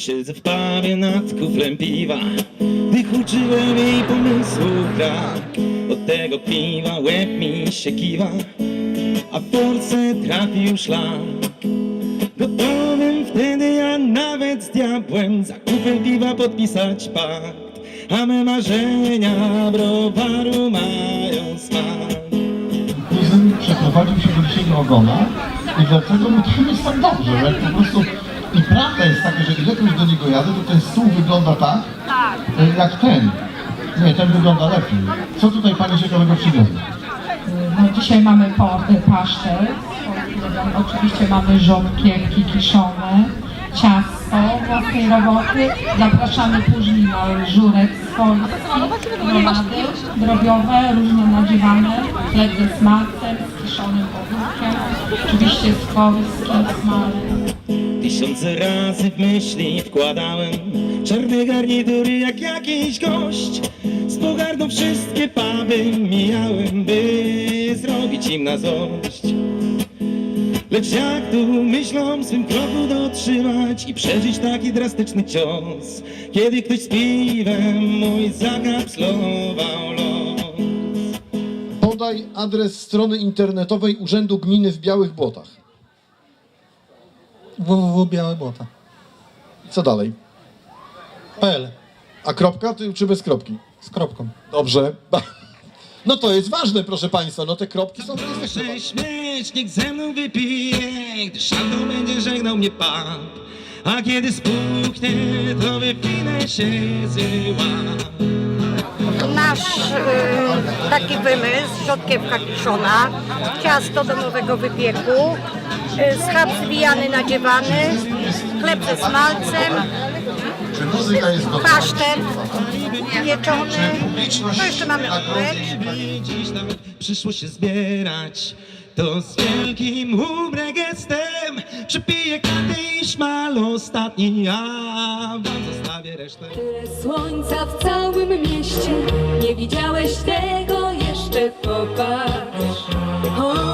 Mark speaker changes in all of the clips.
Speaker 1: siedzę w pubie nad kuflem piwa Gdy huczyłem jej pomysłów brak Od tego piwa łeb mi się kiwa A w Polsce trafił szlak. Gotowym wtedy ja nawet z diabłem Za kufel piwa podpisać pakt A me marzenia browaru mają smak.
Speaker 2: Izm przeprowadził się do dzisiejszego ogona i dlatego my tu jest tak dobrze, że po prostu i prawda jest taka, że ilekroć do niego jadę, to ten stół wygląda tak, e, jak ten. Nie, ten wygląda lepiej. Co tutaj Pani ciekawego przywiozła?
Speaker 3: No, dzisiaj mamy po, pasztet, oczywiście mamy żołkierki kiszone, ciasto własnej roboty, zapraszamy później na żurek swojski, gromady drobiowe, różne nadziewane, chleb ze smalcem, z kiszonym ogórkiem, oczywiście z polskim smalem.
Speaker 1: Tysiące razy w myśli wkładałem Czarne garnitury jak jakiś gość. Z pogardą wszystkie puby mijałem By zrobić im na złość. Lecz jak tu myślą swym kroku dotrzymać I przeżyć taki drastyczny cios. Kiedy ktoś z piwem mój zakapslował los.
Speaker 2: Podaj adres strony internetowej Urzędu Gminy w Białych Błotach.
Speaker 4: www.białebłota.pl
Speaker 2: Co dalej? A kropka ty, czy bez kropki?
Speaker 4: z kropką.
Speaker 2: Dobrze. No to jest ważne, proszę Państwa, no te kropki są.
Speaker 1: Proszę śmieć, niech ze mną wypije, gdy szandą będzie żegnał mnie pan. A kiedy spuchnie, to wypinę się z łap.
Speaker 5: Nasz y, taki wymysł, rzodkiewka kiszona, ciasto do nowego wypieku, schab zwijany, nadziewany, chleb ze smalcem, pasztet pieczony, no jeszcze mamy
Speaker 1: nawet przyszło się zbierać. To z wielkim humorem gestem Przypiję karty i szmal ostatni A wam zostawię resztę.
Speaker 6: Tyle słońca w całym mieście, nie widziałeś tego jeszcze, popatrz, o,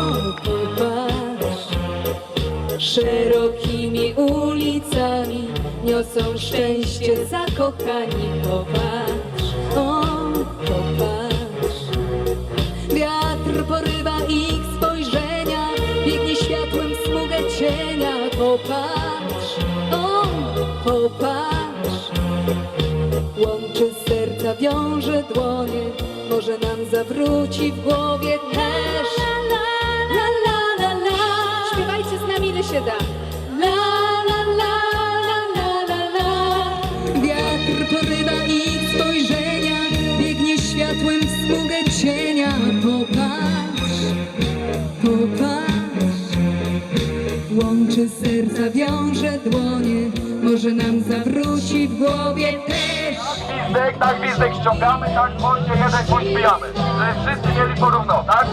Speaker 6: Szerokimi ulicami niosą szczęście zakochani, popatrz, o, popatrz. Wiatr porywa ich spojrzenia, biegnie światłem smugę cienia, popatrz, o, popatrz. Łączy serca, wiąże dłonie, może nam zawróci w głowie też. Się da. La, la, la, la, la, la, la. Wiatr porywa ich spojrzenia, biegnie światłem w smugę cienia. Popatrz, popatrz. Łączy serca, wiąże dłonie, może nam zawróci w głowie też.
Speaker 7: gwizdek, tak gwizdek ściągamy, tak bądźcie jeden bądź wbijamy. Żeby wszyscy mieli porówno, tak?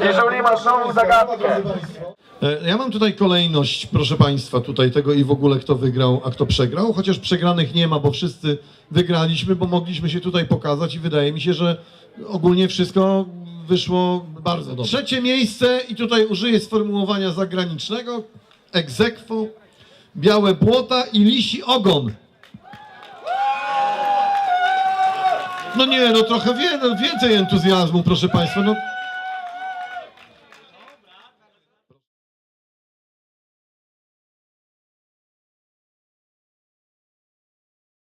Speaker 7: Jeżeli masz nową zagadkę.
Speaker 2: E, Ja mam tutaj kolejność, proszę Państwa, tutaj tego i w ogóle kto wygrał, a kto przegrał, chociaż przegranych nie ma, bo wszyscy wygraliśmy, bo mogliśmy się tutaj pokazać i wydaje mi się, że ogólnie wszystko wyszło bardzo dobrze. Trzecie miejsce i tutaj użyję sformułowania zagranicznego, egzekwo, białe błota i lisi ogon. No nie, no trochę wie, no więcej entuzjazmu, proszę Państwa, no